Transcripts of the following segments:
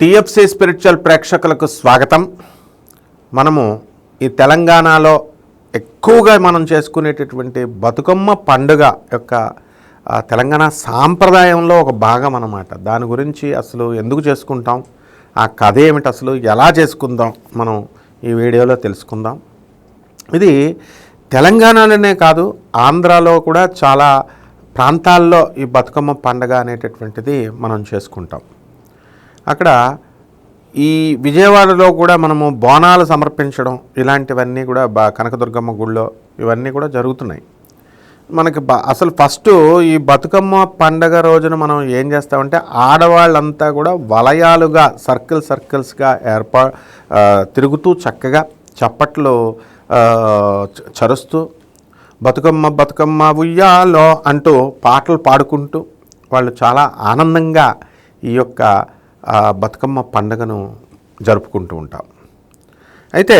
TFC spiritual ప్రేక్షకులకు స్వాగతం. మనము ఈ తెలంగాణలో ఎక్కువగా మనం చేసుకునేటటువంటి బతుకమ్మ పండుగ యొక్క తెలంగాణ సాంప్రదాయంలో ఒక భాగం అన్నమాట. దాని గురించి అసలు ఎందుకు చేసుకుంటాం? ఆ కథ ఏమిటి అసలు? ఎలా చేసుకుందాం? మనం ఈ వీడియోలో తెలుసుకుందాం. ఇది తెలంగాణలోనే కాదు ఆంధ్రాలో కూడా చాలా ప్రాంతాల్లో ఈ బతుకమ్మ పండుగ అనేటటువంటిది మనం చేసుకుంటాం. అక్కడ ఈ విజయవాడలో కూడా మనము బోనాలు సమర్పించడం ఇలాంటివన్నీ కూడా బా కనకదుర్గమ్మ గుళ్ళో ఇవన్నీ కూడా జరుగుతున్నాయి. మనకి అసలు ఫస్ట్ ఈ బతుకమ్మ పండగ రోజున మనం ఏం చేస్తామంటే ఆడవాళ్ళంతా కూడా వలయాలుగా సర్కిల్ సర్కిల్స్గా ఏర్పా తిరుగుతూ చక్కగా చప్పట్లు చరుస్తూ బతుకమ్మ బతుకమ్మ ఉయ్యాలో అంటూ పాటలు పాడుకుంటూ వాళ్ళు చాలా ఆనందంగా ఈ యొక్క ఆ, బతుకమ్మ పండుగను జరుపుకుంటూ ఉంటాం. అయితే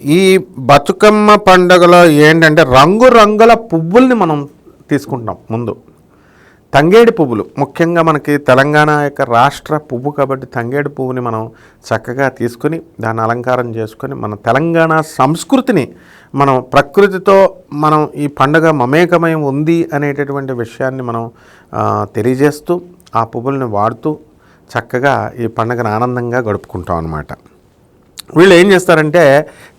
ఈ బతుకమ్మ పండుగలో ఏంటంటే రంగురంగుల పువ్వుల్ని మనం తీసుకుంటాం ముందు. తంగేడి పువ్వులు ముఖ్యంగా మనకి తెలంగాణ యొక్క రాష్ట్ర పువ్వు కాబట్టి తంగేడి పువ్వుని మనం చక్కగా తీసుకొని దాన్ని అలంకారం చేసుకొని మన తెలంగాణ సంస్కృతిని మనం ప్రకృతితో మనం ఈ పండుగ మమేకమై ఉంది అనేటటువంటి విషయాన్ని మనం తెలియజేస్తూ ఆ పువ్వుల్ని వాడుతూ చక్కగా ఈ పండుగను ఆనందంగా గడుపుకుంటాం అన్నమాట. వీళ్ళు ఏం చేస్తారంటే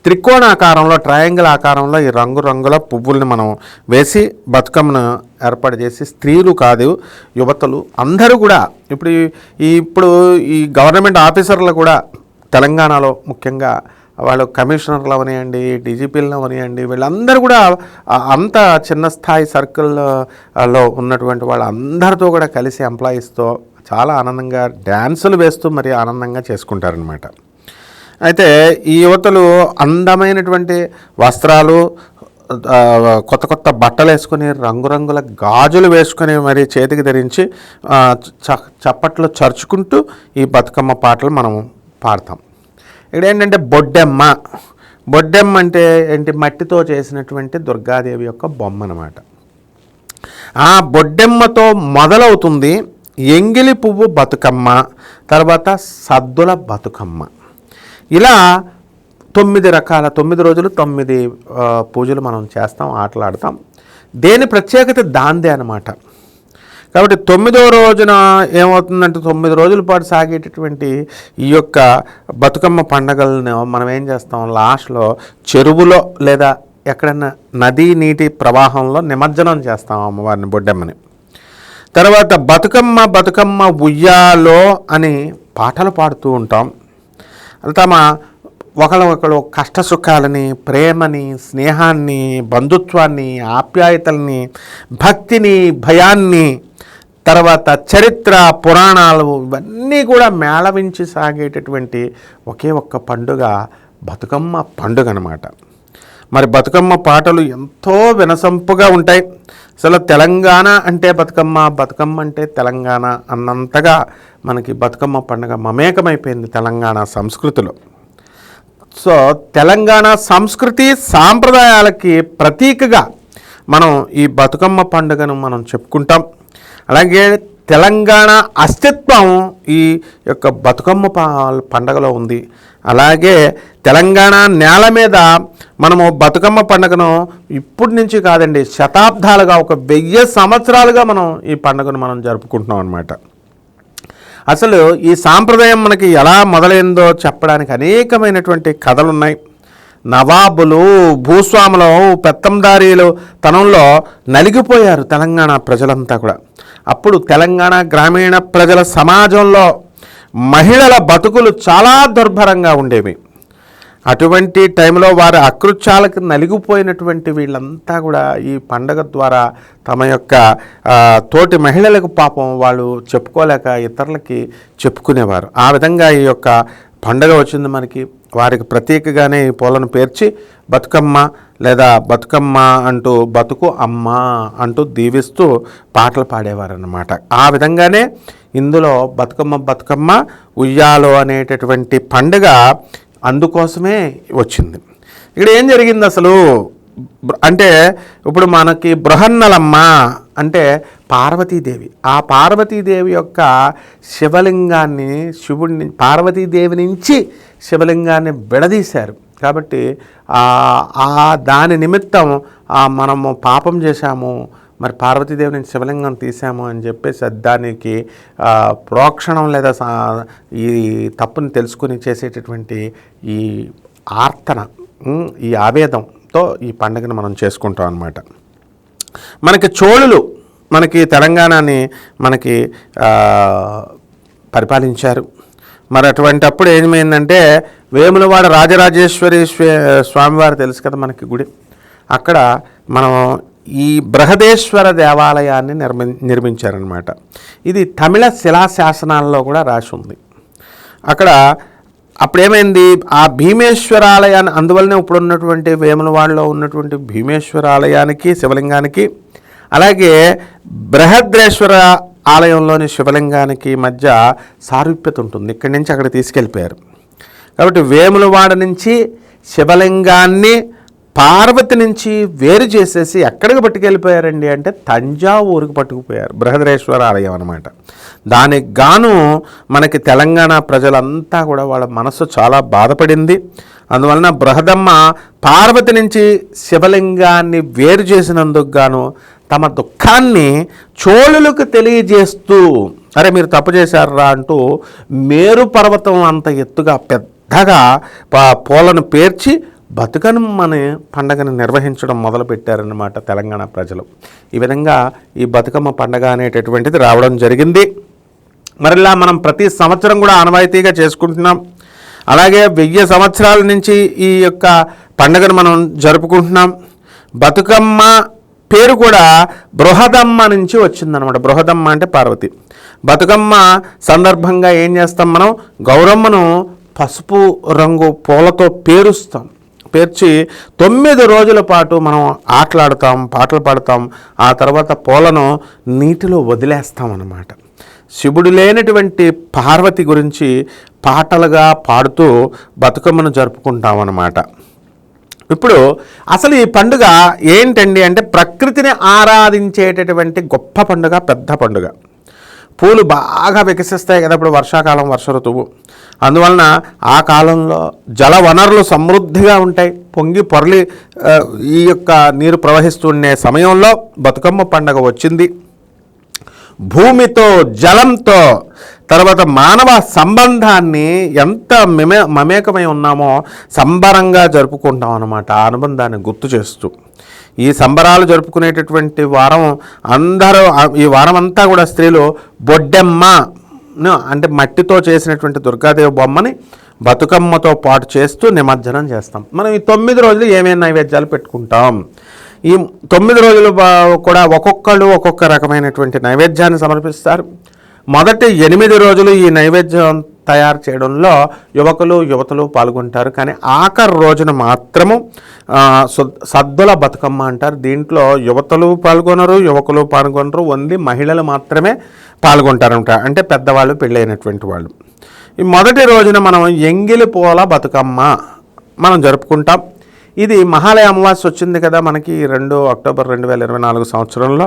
త్రికోణాకారంలో ట్రయాంగిల్ ఆకారంలో ఈ రంగురంగుల పువ్వుల్ని మనం వేసి బతుకమ్మను ఏర్పాటు చేసి స్త్రీలు కాదు యువతలు అందరూ కూడా ఇప్పుడు ఈ- ఇప్పుడు ఈ గవర్నమెంట్ ఆఫీసర్లు కూడా తెలంగాణలో ముఖ్యంగా వాళ్ళు కమిషనర్లు అవనియండి డీజీపీలను అవనియండి వీళ్ళందరూ కూడా అంత చిన్న స్థాయి సర్కిల్లో ఉన్నటువంటి వాళ్ళందరితో కూడా కలిసి ఎంప్లాయీస్తో చాలా ఆనందంగా డ్యాన్సులు వేస్తూ మరి ఆనందంగా చేసుకుంటారనమాట అయితే ఈ యువతలు అందమైనటువంటి వస్త్రాలు కొత్త కొత్త బట్టలు వేసుకొని రంగురంగుల గాజులు వేసుకొని మరి చేతికి ధరించి చ- చప్పట్లు చరుచుకుంటూ ఈ బతుకమ్మ పాటలు మనం పాడతాం. ఇక్కడ ఏంటంటే బొడ్డెమ్మ. బొడ్డెమ్మ అంటే ఏంటి? మట్టితో చేసినటువంటి దుర్గాదేవి యొక్క బొమ్మ అన్నమాట. ఆ బొడ్డెమ్మతో మొదలవుతుంది ఎంగిలి పువ్వు బతుకమ్మ తర్వాత సద్దుల బతుకమ్మ. ఇలా తొమ్మిది రకాల తొమ్మిది రోజులు తొమ్మిది పూజలు మనం చేస్తాం ఆటలాడతాం. దేని ప్రత్యేకత? దాందే అనమాట కాబట్టి తొమ్మిదో రోజున ఏమవుతుందంటే తొమ్మిది రోజుల పాటు సాగేటటువంటి ఈ యొక్క బతుకమ్మ పండగలను మనం ఏం చేస్తాం? లాస్ట్లో చెరువులో లేదా ఎక్కడన్నా నదీ నీటి ప్రవాహంలో నిమజ్జనం చేస్తాం అమ్మవారిని బొడ్డమ్మని. తర్వాత బతుకమ్మ బతుకమ్మ ఉయ్యాలో అని పాటలు పాడుతూ ఉంటాం. తమ ఒకళ్ళు ఒకళ్ళు కష్ట సుఖాలని ప్రేమని స్నేహాన్ని బంధుత్వాన్ని ఆప్యాయతల్ని భక్తిని భయాన్ని తర్వాత చరిత్ర పురాణాలు ఇవన్నీ కూడా మేళవించి సాగేటటువంటి ఒకే ఒక్క పండుగ బతుకమ్మ పండుగ అన్నమాట మరి బతుకమ్మ పాటలు ఎంతో వినసొంపుగా ఉంటాయి. అసలు తెలంగాణ అంటే బతుకమ్మ బతుకమ్మ అంటే తెలంగాణ అన్నంతగా మనకి బతుకమ్మ పండుగ మమేకమైపోయింది తెలంగాణ సంస్కృతిలో. సో తెలంగాణ సంస్కృతి సాంప్రదాయాలకి ప్రతీకగా మనం ఈ బతుకమ్మ పండుగను మనం చెప్పుకుంటాం. అలాగే తెలంగాణ అస్తిత్వం ఈ యొక్క బతుకమ్మ ప- పండుగలో ఉంది. అలాగే తెలంగాణ నేల మీద మనము బతుకమ్మ పండుగను ఇప్పటి నుంచి కాదండి శతాబ్దాలుగా ఒక వెయ్యి సంవత్సరాలుగా మనం ఈ పండుగను మనం జరుపుకుంటున్నాం అనమాట అసలు ఈ సాంప్రదాయం మనకి ఎలా మొదలైందో చెప్పడానికి అనేకమైనటువంటి కథలు ఉన్నాయి నవాబులు భూస్వాములు పెత్తందారీలు తనంలో నలిగిపోయారు తెలంగాణ ప్రజలంతా కూడా. అప్పుడు తెలంగాణ గ్రామీణ ప్రజల సమాజంలో మహిళల బతుకులు చాలా దుర్భరంగా ఉండేవి. అటువంటి టైంలో వారి అకృత్యాలకు నలిగిపోయినటువంటి వీళ్ళంతా కూడా ఈ పండగ ద్వారా తమ యొక్క తోటి మహిళలకు పాపం వాళ్ళు చెప్పుకోలేక ఇతరులకి చెప్పుకునేవారు. ఆ విధంగా ఈ యొక్క పండగ వచ్చింది మనకి. వారికి ప్రత్యేకగానే ఈ పూలను పేర్చి బతుకమ్మ లేదా బతుకమ్మ అంటూ బతుకు అమ్మ అంటూ దీవిస్తూ పాటలు పాడేవారన్నమాట. ఆ విధంగానే ఇందులో బతుకమ్మ బతుకమ్మ ఉయ్యాలో అనేటటువంటి పండుగ అందుకోసమే వచ్చింది. ఇక్కడ ఏం జరిగింది అసలు? అంటే ఇప్పుడు మనకి బృహన్నలమ్మ అంటే పార్వతీదేవి. ఆ పార్వతీదేవి యొక్క శివలింగాన్ని శివుడిని పార్వతీదేవి నుంచి శివలింగాన్ని విడదీశారు. కాబట్టి ఆ- దాని నిమిత్తం మనము పాపం చేశాము మరి పార్వతీదేవి నుంచి శివలింగం తీసాము అని చెప్పేసి దానికి ప్రోక్షణం లేదా ఈ తప్పుని తెలుసుకుని చేసేటటువంటి ఈ ఆర్తన ఈ ఆవేదంతో ఈ పండుగను మనం చేసుకుంటాం అన్నమాట. మనకి చోళులు మనకి తెలంగాణని మనకి పరిపాలించారు. మరి అటువంటి అప్పుడు ఏమైందంటే వేములవాడ రాజరాజేశ్వరి స్వే- స్వామివారు తెలుసు కదా మనకి గుడి. అక్కడ మనం ఈ బృహదేశ్వర దేవాలయాన్ని నిర్మి నిర్మించారనమాట ఇది తమిళ శిలాశాసనాల్లో కూడా రాసి ఉంది. అక్కడ అప్పుడేమైంది? ఆ భీమేశ్వర ఆలయాన్ని అందువల్లనే ఇప్పుడు ఉన్నటువంటి వేములవాడలో ఉన్నటువంటి భీమేశ్వర ఆలయానికి శివలింగానికి అలాగే బృహద్రేశ్వర ఆలయంలోని శివలింగానికి మధ్య సారూప్యత ఉంటుంది. ఇక్కడి నుంచి అక్కడ తీసుకెళ్ళిపోయారు. కాబట్టి వేములవాడ నుంచి శివలింగాన్ని పార్వతి నుంచి వేరు చేసేసి ఎక్కడికి పట్టుకెళ్ళిపోయారండి అంటే తంజావూరుకి పట్టుకుపోయారు బృహదరేశ్వర ఆలయం అనమాట దానికి గాను మనకి తెలంగాణ ప్రజలంతా కూడా వాళ్ళ మనసు చాలా బాధపడింది. అందువలన బృహదమ్మ పార్వతి నుంచి శివలింగాన్ని వేరు చేసినందుకు గాను తమ దుఃఖాన్ని చోళులకు తెలియజేస్తూ అరే మీరు తప్పు చేశారా అంటూ మేరు పర్వతం అంత ఎత్తుగా పెద్దగా పూలను పేర్చి బతుకమ్మని పండగను నిర్వహించడం మొదలుపెట్టారన్నమాట తెలంగాణ ప్రజలు. ఈ విధంగా ఈ బతుకమ్మ పండగ అనేటటువంటిది రావడం జరిగింది. మరలా మనం ప్రతి సంవత్సరం కూడా ఆనవాయితీగా చేసుకుంటున్నాం. అలాగే వెయ్యి సంవత్సరాల నుంచి ఈ యొక్క పండుగను మనం జరుపుకుంటున్నాం. బతుకమ్మ పేరు కూడా బృహదమ్మ నుంచి వచ్చిందనమాట బృహదమ్మ అంటే పార్వతి. బతుకమ్మ సందర్భంగా ఏం చేస్తాం మనం? గౌరమ్మను పసుపు రంగు పూలతో పేరుస్తాం. పేర్చి తొమ్మిది రోజుల పాటు మనం ఆటలాడతాం పాటలు పాడతాం. ఆ తర్వాత పూలను నీటిలో వదిలేస్తాం అన్నమాట శివుడు లేనటువంటి పార్వతి గురించి పాటలుగా పాడుతూ బతుకమ్మను జరుపుకుంటాం అన్నమాట ఇప్పుడు అసలు ఈ పండుగ ఏంటండి అంటే ప్రకృతిని ఆరాధించేటటువంటి గొప్ప పండుగ పెద్ద పండుగ. పూలు బాగా వికసిస్తాయి కదా ఇప్పుడు వర్షాకాలం వర్ష ఋతువు. అందువలన ఆ కాలంలో జల వనరులు సమృద్ధిగా ఉంటాయి. పొంగి పొరలి ఈ యొక్క నీరు ప్రవహిస్తుండే సమయంలో బతుకమ్మ పండగ వచ్చింది. భూమితో జలంతో తర్వాత మానవ సంబంధాన్ని ఎంత మెమే మమేకమై ఉన్నామో సంబరంగా జరుపుకుంటాం అన్నమాట. ఆ అనుబంధాన్ని గుర్తు చేస్తూ. ఈ సంబరాలు జరుపుకునేటటువంటి వారం అందరూ ఈ వారం అంతా కూడా స్త్రీలు బొడ్డెమ్మ అంటే మట్టితో చేసినటువంటి దుర్గాదేవి బొమ్మని బతుకమ్మతో పాటు చేస్తూ నిమజ్జనం చేస్తాం. మనం ఈ తొమ్మిది రోజులు ఏమేమి నైవేద్యాలు పెట్టుకుంటాం? ఈ తొమ్మిది రోజులు బా- కూడా ఒక్కొక్కళ్ళు ఒక్కొక్క రకమైనటువంటి నైవేద్యాన్ని సమర్పిస్తారు. మొదటి ఎనిమిది రోజులు ఈ నైవేద్యం తయారు చేయడంలో యువకులు యువతలు పాల్గొంటారు. కానీ ఆఖరి రోజున మాత్రము సద్దుల బతుకమ్మ అంటారు. దీంట్లో యువతలు పాల్గొనరు యువకులు పాల్గొనరు. ఓన్లీ మహిళలు మాత్రమే పాల్గొంటారంట. అంటే పెద్దవాళ్ళు పెళ్ళైనటువంటి వాళ్ళు. ఈ మొదటి రోజున మనం ఎంగిలి పూల బతుకమ్మ మనం జరుపుకుంటాం. ఇది మహాలయ అమావాస్య వచ్చింది కదా మనకి రెండు అక్టోబర్ రెండు వేల ఇరవై నాలుగు సంవత్సరంలో.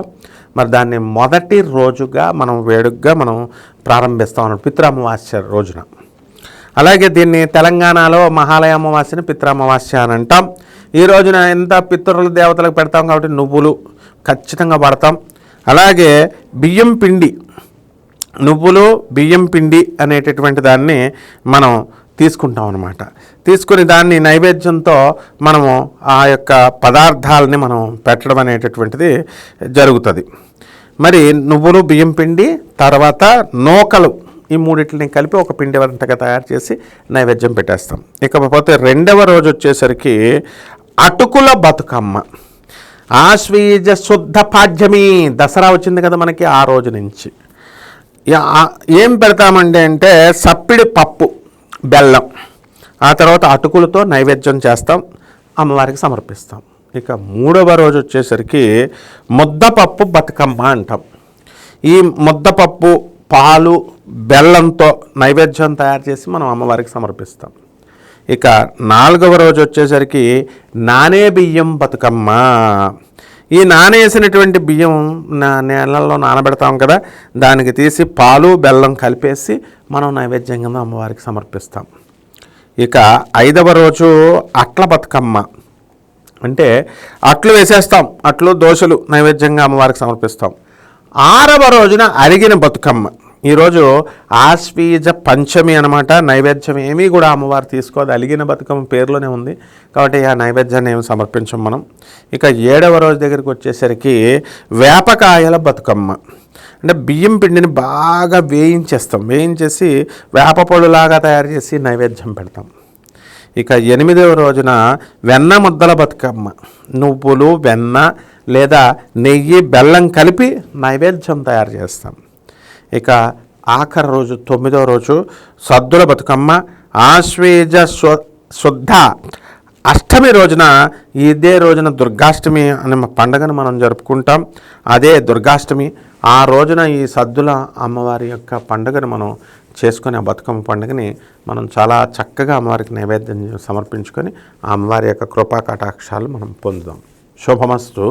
మరి దాన్ని మొదటి రోజుగా మనం వేడుకగా మనం ప్రారంభిస్తాం అన్నమాట పితృ అమావాస్య రోజున. అలాగే దీన్ని తెలంగాణలో మహాలయ అమావాస్యని పితృ అమావాస్య అని అంటాం. ఈ రోజున ఎంత పితృల దేవతలకు పెడతాం కాబట్టి నువ్వులు ఖచ్చితంగా పడతాం అలాగే బియ్యం పిండి నువ్వులు బియ్యం పిండి అనేటటువంటి దాన్ని మనం తీసుకుంటాం అనమాట తీసుకుని దాన్ని నైవేద్యంతో మనము ఆ యొక్క పదార్థాలని మనం పెట్టడం అనేటటువంటిది జరుగుతుంది. మరి నువ్వులు బియ్యం పిండి తర్వాత నూకలు ఈ మూడింటిని కలిపి ఒక పిండి వంటగా తయారు చేసి నైవేద్యం పెట్టేస్తాం. ఇకపోతే రెండవ రోజు వచ్చేసరికి అటుకుల బతుకమ్మ. ఆశ్వీజ శుద్ధ పాడ్యమి దసరా వచ్చింది కదా మనకి ఆ రోజు నుంచి. ఏం పెడతామండి అంటే సప్పిడి పప్పు బెల్లం. ఆ తర్వాత అటుకులతో నైవేద్యం చేస్తాం అమ్మవారికి సమర్పిస్తాం. ఇక మూడవ రోజు వచ్చేసరికి ముద్దపప్పు బతుకమ్మ అంటాం. ఈ ముద్దపప్పు పాలు బెల్లంతో నైవేద్యం తయారు చేసి మనం అమ్మవారికి సమర్పిస్తాం. ఇక నాలుగవ రోజు వచ్చేసరికి నానే బియ్యం బతుకమ్మ. ఈ నానేసినటువంటి బియ్యం నా నేలల్లో నానబెడతాం కదా దానికి తీసి పాలు బెల్లం కలిపేసి మనం నైవేద్యం కింద అమ్మవారికి సమర్పిస్తాం. ఇక ఐదవ రోజు అట్ల బతుకమ్మ. అంటే అట్లు వేసేస్తాం అట్లు దోశలు నైవేద్యంగా అమ్మవారికి సమర్పిస్తాం. ఆరవ రోజున అరిగిన బతుకమ్మ. ఈరోజు ఆశ్వీజ పంచమి అనమాట నైవేద్యం ఏమీ కూడా అమ్మవారు తీసుకోదు. అలిగిన బతుకమ్మ పేరులోనే ఉంది. కాబట్టి ఆ నైవేద్యాన్ని ఏమి సమర్పించం మనం. ఇక ఏడవ రోజు దగ్గరికి వచ్చేసరికి వేపకాయల బతుకమ్మ. అంటే బియ్యం పిండిని బాగా వేయించేస్తాం. వేయించేసి వేప పొడులాగా తయారు చేసి నైవేద్యం పెడతాం. ఇక ఎనిమిదవ రోజున వెన్న ముద్దల బతుకమ్మ. నువ్వులు వెన్న లేదా నెయ్యి బెల్లం కలిపి నైవేద్యం తయారు చేస్తాం. ఇక ఆఖరి రోజు తొమ్మిదవ రోజు సద్దుల బతుకమ్మ ఆశ్వేజ శుద్ధ. అష్టమి రోజున ఇదే రోజున దుర్గాష్టమి అనే పండుగను మనం జరుపుకుంటాం. అదే దుర్గాష్టమి ఆ రోజున ఈ సద్దుల అమ్మవారి యొక్క పండుగను మనం చేసుకునే ఆ బతుకమ్మ పండుగని మనం చాలా చక్కగా అమ్మవారికి నైవేద్యం సమర్పించుకొని ఆ అమ్మవారి యొక్క కృపా కటాక్షాలు మనం పొందుదాం. శుభమస్తు.